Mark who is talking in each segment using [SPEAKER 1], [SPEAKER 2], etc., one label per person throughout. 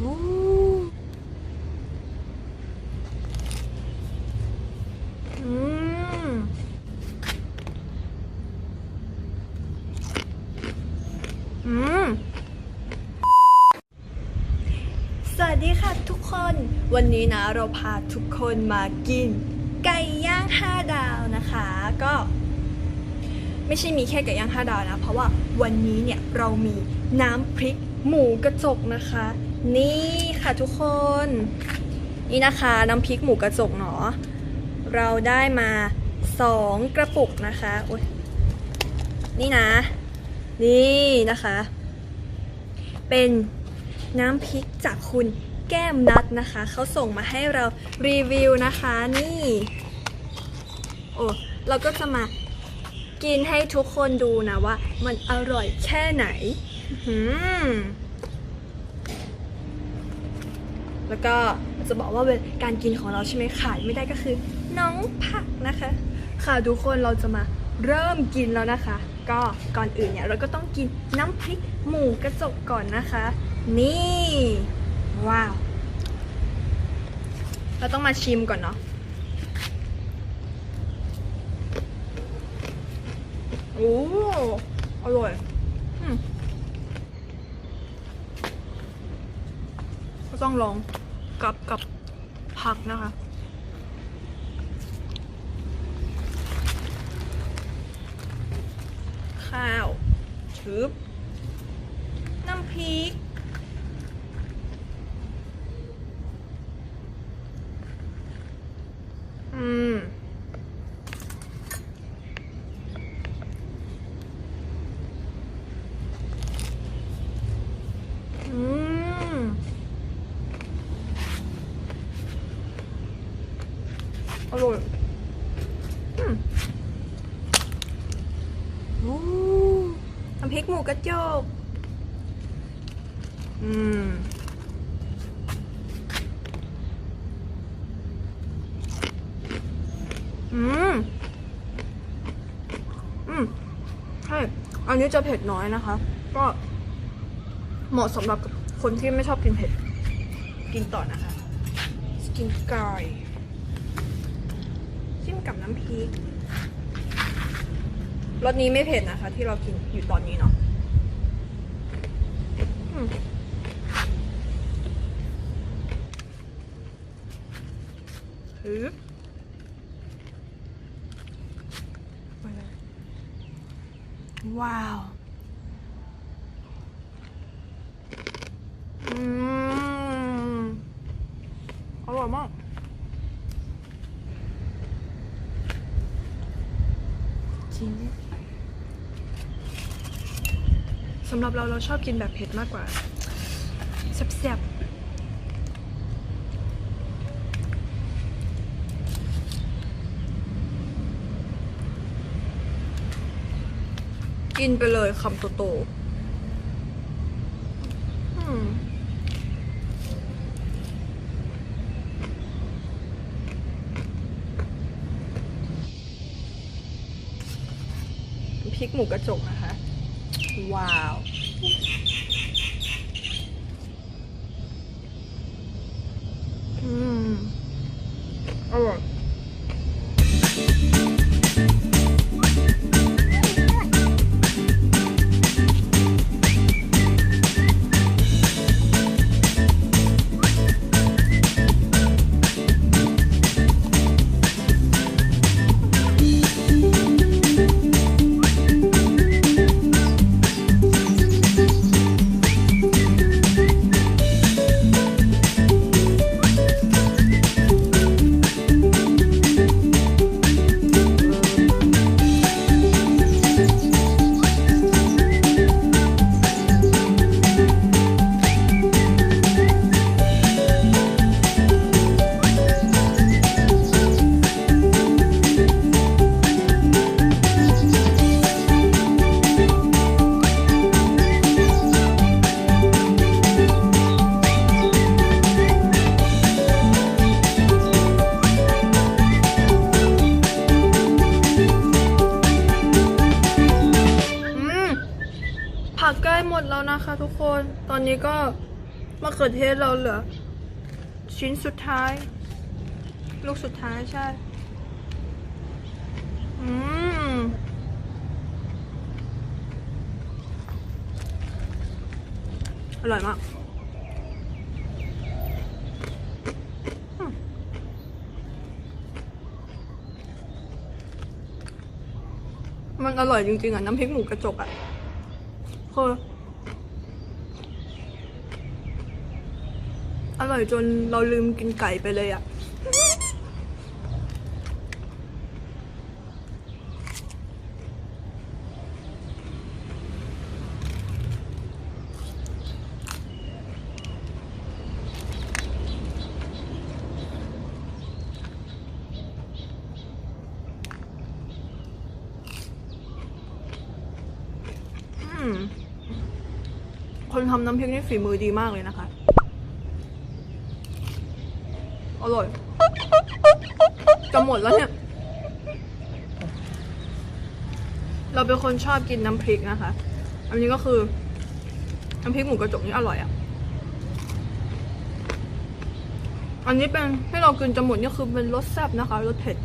[SPEAKER 1] สวัสดีค่ะทุกคน วันนี้นะเราพาทุกคนมากิน ไก่ย่าง5ดาวนะคะ ก็ ไม่ใช่มีแค่ไก่ย่าง5ดาวนะ เพราะว่าวันนี้เนี่ยเรามีน้ำพริกหมูกระจกนะคะ นี่ค่ะทุกคน นี่นะคะน้ำพริกหมูกระจกเนาะเราได้มา2กระปุกนะคะโอ๊ยนี่นะ นี่นะคะ เป็นน้ำพริกจากคุณแก้มนัดนะคะ เขาส่งมาให้เรารีวิวนะคะนี่ โอ้เราก็จะมากินให้ทุกคนดูนะว่า มันอร่อยแค่ไหน อื้อหือ แล้วก็จะบอกว่าการกินของเราใช่ไหมขาดไม่ได้ก็คือ น้องผักนะคะ ค่ะทุกคนเราจะมาเริ่มกินแล้วนะคะ ก็ก่อนอื่นเนี่ยเราก็ต้องกินน้ำพริกหมูกระจกก่อนนะคะ นี่ว้าว เราต้องมาชิมก่อนเนาะโอ้อร่อยอืม ต้องลองกับกับผักนะคะ ข้าวชืบน้ำพริก อืม อืม อร่อย อืมโอ้ น้ำพริกหมูกระจก อืม อืม อืม ใช่ อันนี้จะเผ็ดน้อยนะคะ ก็เหมาะสำหรับคนที่ไม่ชอบกินเผ็ด กินต่อนะคะ กินไก่จิ้มกับน้ำพริก รสนี้ไม่เผ็ดนะคะ ที่เรากินอยู่ตอนนี้เนาะอืมฮึบว้าว อืม อร่อยมาก จริง สำหรับเราเราชอบกินแบบเผ็ดมากกว่าแซ่บๆกินไปเลยคำโตๆอืมพริกหมูกระจกนะคะ ว้าว หมดแล้วนะคะทุกคน ตอนนี้ก็มะเขือเทศเราเหลือ ชิ้นสุดท้าย ลูกสุดท้ายใช่ อืมอร่อยมากมันอร่อยจริงๆอะ น้ำพริกหมูกระจกอะคือ ร่อยจนเราลืมกินไก่ไปเลยอะ คนทำน้ำพริกนี่ฝีมือดีมากเลยนะคะ อ ร่อย จะหมดแล้วเนี่ย เราเป็นคนชอบกินน้ำพริกนะคะ อันนี้ก็คือ น้ำพริกหมูกระจกนี่อร่อยอะ่ะ อันนี้เป็นให้เรากินจะหมดนี่คือเป็นรสแซ่บนะคะรสเผ็ด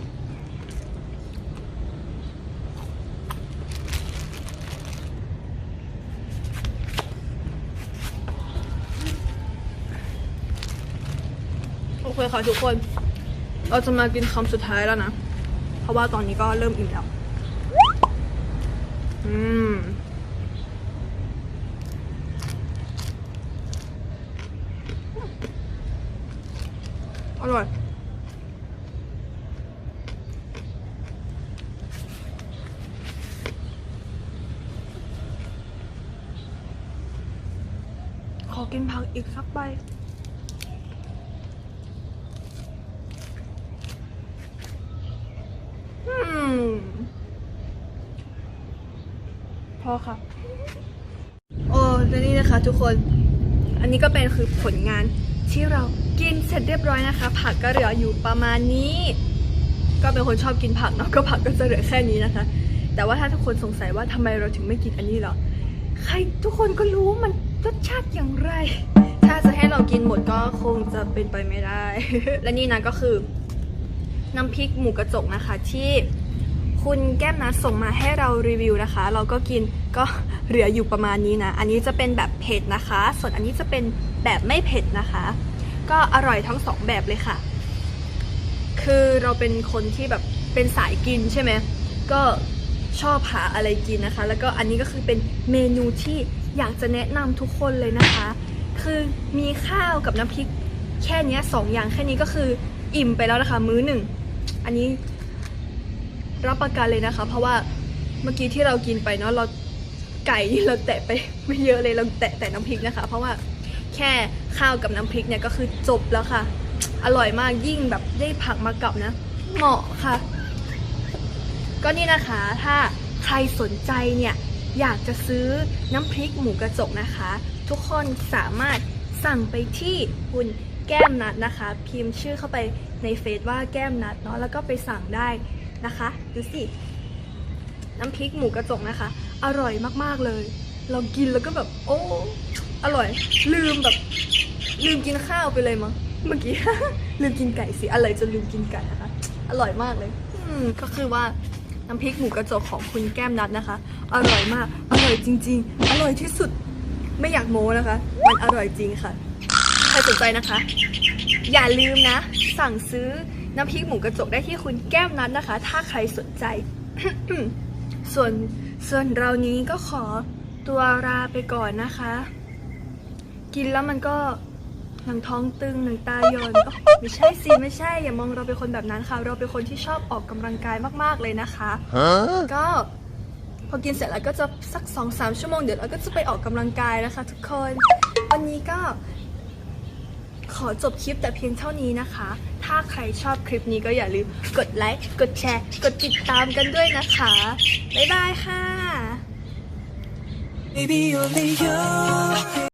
[SPEAKER 1] เคค่ะทุกคน เราจะมากินคำสุดท้ายแล้วนะ เพราะว่าตอนนี้ก็เริ่มอิ่มแล้ว อืมอร่อยขอกินผักอีกสักใบ อืม พอค่ะโอ้และนี่นะคะ ทุกคน อันนี้ก็เป็นคือผลงานที่เรากินเสร็จเรียบร้อยนะคะ ผักก็เหลืออยู่ประมาณนี้ ก็เป็นคนชอบกินผักเนาะก็ผักก็จะเหลือแค่นี้นะคะ แต่ว่าถ้าทุกคนสงสัยว่าทำไมเราถึงไม่กินอันนี้หรอใครทุกคนก็รู้มันรสชาติอย่างไร ถ้าจะให้เรากินหมดก็คงจะเป็นไปไม่ได้ และนี่นะก็คือ น้ำพริกหมูกระจกนะคะที่ คุณแก้มนัดส่งมาให้เรารีวิวนะคะ เราก็กินก็เหลืออยู่ประมาณนี้นะ อันนี้จะเป็นแบบเผ็ดนะคะ ส่วนอันนี้จะเป็นแบบไม่เผ็ดนะคะ ก็อร่อยทั้งสองแบบเลยค่ะ คือเราเป็นคนที่แบบเป็นสายกินใช่ไหมก็ชอบหาอะไรกินนะคะ แล้วก็อันนี้ก็คือเป็นเมนูที่อยากจะแนะนำทุกคนเลยนะคะ คือมีข้าวกับน้ำพริกแค่นี้สองอย่างแค่นี้ก็คืออิ่มไปแล้วนะคะ มื้อหนึ่ง อันนี้ รับประกันเลยนะคะ เพราะว่าเมื่อกี้ที่เรากินไปเนาะเราไก่เราแตะไปไม่เยอะเลยเราแตะแต่น้ำพริกนะคะ เพราะว่าแค่ข้าวกับน้ำพริกเนี่ยก็คือจบแล้วค่ะ อร่อยมากยิ่งแบบได้ผักมากับนะ เหมาะค่ะ ก็นี่นะคะถ้าใครสนใจเนี่ยอยากจะซื้อน้ำพริกหมูกระจกนะคะ ทุกคนสามารถสั่งไปที่คุณแก้มนัดนะคะ พิมพ์ชื่อเข้าไปในเฟซว่าแก้มนัดเนาะแล้วก็ไปสั่งได้ นะคะ ดูสิ น้ำพริกหมูกระจกนะคะ อร่อยมากๆเลย เรากินแล้วก็แบบ โอ้ อร่อย ลืมแบบ ลืมกินข้าวไปเลยมั้ง เมื่อกี้ ลืมกินไก่สิอะไรจนลืมกินไก่นะคะ อร่อยมากเลย อืม ก็คือว่าน้ำพริกหมูกระจกของคุณแก้มนัดนะคะ อร่อยมาก อร่อยจริง ๆ อร่อยที่สุด ไม่อยากโม้นะคะ มันอร่อยจริงค่ะ ใครสนใจนะคะ อย่าลืมนะ สั่งซื้อ น้ำพริกหมูกระจกได้ที่คุณแก้มนัดนะคะ ถ้าใครสนใจ ส่วนส่วนเรานี้ก็ขอตัวลาไปก่อนนะคะ กินแล้วมันก็หนังท้องตึงหนังตาโยนเอ้าไม่ใช่สิไม่ใช่ อย่ามองเราเป็นคนแบบนั้นค่ะ เราเป็นคนที่ชอบออกกำลังกายมากๆเลยนะคะ
[SPEAKER 2] Huh?
[SPEAKER 1] ก็พอกินเสร็จแล้วก็จะสักสองสามชั่วโมงเดี๋ยวเราก็จะไปออกกำลังกายนะคะ ทุกคน วันนี้ก็ ขอจบคลิปแต่เพียงเท่านี้นะคะ ถ้าใครชอบคลิปนี้ก็อย่าลืมกดไลค์ กดแชร์ กดติดตามกันด้วยนะคะ บ๊ายบายค่ะ
[SPEAKER 3] Baby, only you